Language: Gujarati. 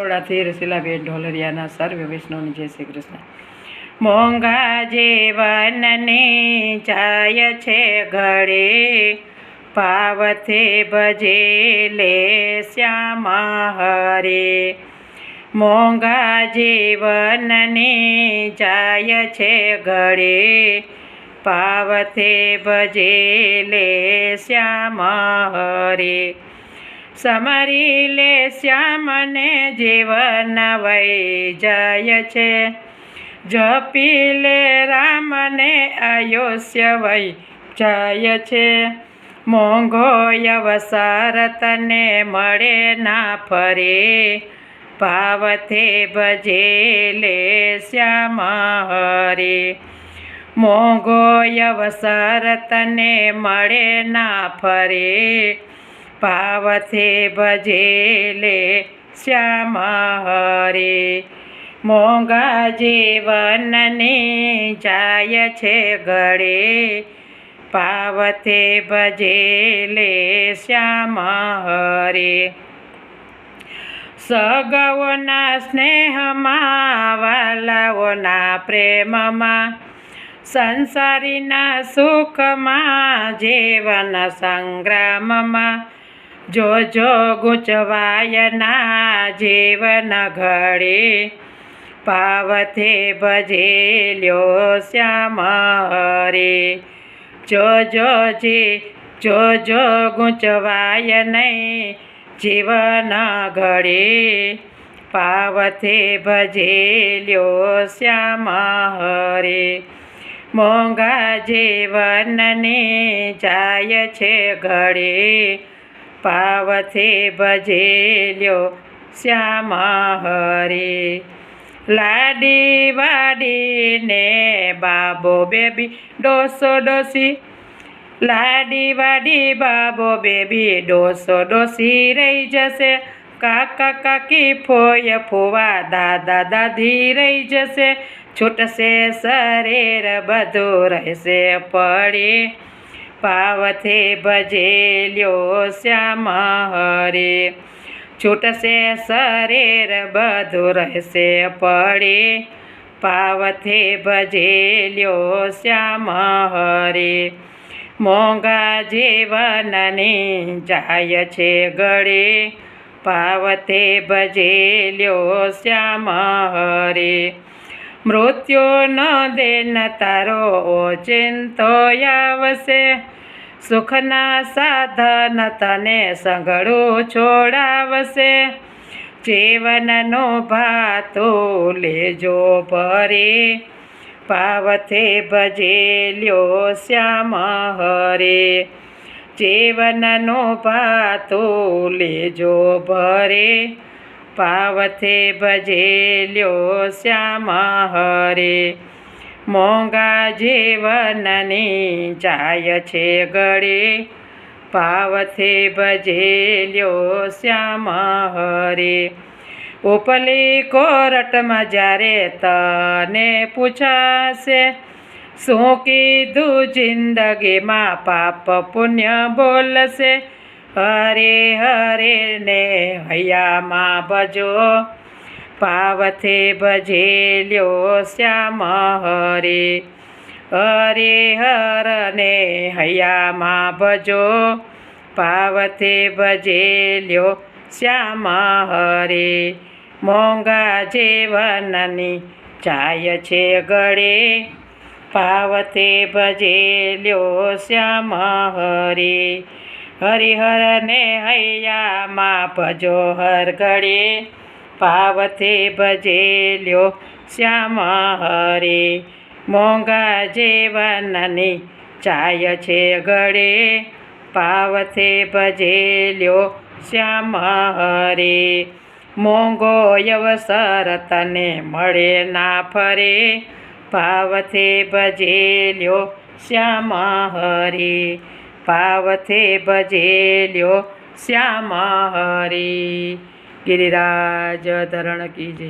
બરોડાથી રસીલાબેન ઢોલરિયાના સર્વ વૈષ્ણવની જય શ્રી કૃષ્ણ. મોંઘા જીવનને જાય છે ઘડે, પાવથે ભજે લે શ્યામ હરે. મોંઘા જીવનને જાય છે ઘડે, પાવથે ભજે લે શ્યામ હરે. સમરી લે શ્યામને જીવન વૈ જાય છે. જપી લે રામને આયુષ્ય વૈ જાય છે. મોંઘો અવસર તને મળે ના ફરે. ભાવથે ભજે લે શ્યામ હરે. મોંઘો અવસર તને મળે ના ફરે. ભાવથે ભજે લે શ્યામ હરે મોંઘા જીવનને જાય છે ગળે પાવથે ભજે લે શ્યામ હરે સગવોના સ્નેહમાં વાલાઓના પ્રેમમાં સંસારીના સુખમાં જીવન સંગ્રામમાં જોજો ગુચવાયના જીવન ઘડી પાવથે ભજેલ્યો શ્યામ હરે. જોજો જી જોજો ગુંચવાય નહીં, જીવન ઘડી પાવથે ભજેલ્યો શ્યામ હરે. મોંઘા જીવનને જાય છે ઘડે પાવથે ભજેલ્યો શ્યામ હરે લાડી વાડીને બાબો બેબી ડોસો ડોસી લાડી વાડી બાબો બેબી ડોસો ડોસી રહી જશે કાકા કાકી ફોય ફોવા દાદા દાદી રહી જશે છૂટશે શરીર બધું રહેશે પડી પાવથે ભજેલ્યો શ્યામ હરે. છૂટશે શરીર, બધું રહેશે પડે. પાવથે ભજેલ્યો શ્યામ હરે. મોંઘા જીવનની જાય છે ગળે. પાવથે ભજેલ્યો શ્યામ હરે. મૃત્યુ ન દેન તારો ઓચિંતો આવશે સુખના સાધન તને સંગળું છોડાવશે. જીવનનો ભાતો લેજો ભરે. પાવથે ભજેલ્યો શ્યામ હરે. જીવનનો ભાતો લેજો ભરે. પાવથે ભજેલ્યો શ્યામ હરે મોંઘા જીવનની જાય છે ગળે પાવથે ભજેલ્યો શ્યામ હરે ઉપલી કોરટમાં જ્યારે તને પૂછાશે શું કીધું જિંદગીમાં પાપ પુણ્ય બોલશે હરે હરે ને હૈયામાં ભજો. પાવથે ભજેલ્યો શ્યામ હરે. હરે હરને હૈયામાં ભજો. પાવથે ભજેલ્યો શ્યામ હરે. મોંઘા જીવનની ચાય છે ગળે. ભાવથી ભજે લ્યો શ્યામ હરે. હરિહરને હૈયામાં ભજો હર ઘડે પાવથે ભજેલ્યો શ્યામ હરે. મોંઘા જીવનની ચાય છે ગળે પાવથે ભજેલ્યો શ્યામ હરે. મોંઘો અવસર તને મળે ના ફરે પાવથે ભજેલ્યો શ્યામ હરે. પાવથે ભજેલ્યો શ્યામ હરી. ગિરિરાજ ધરણ કી જય.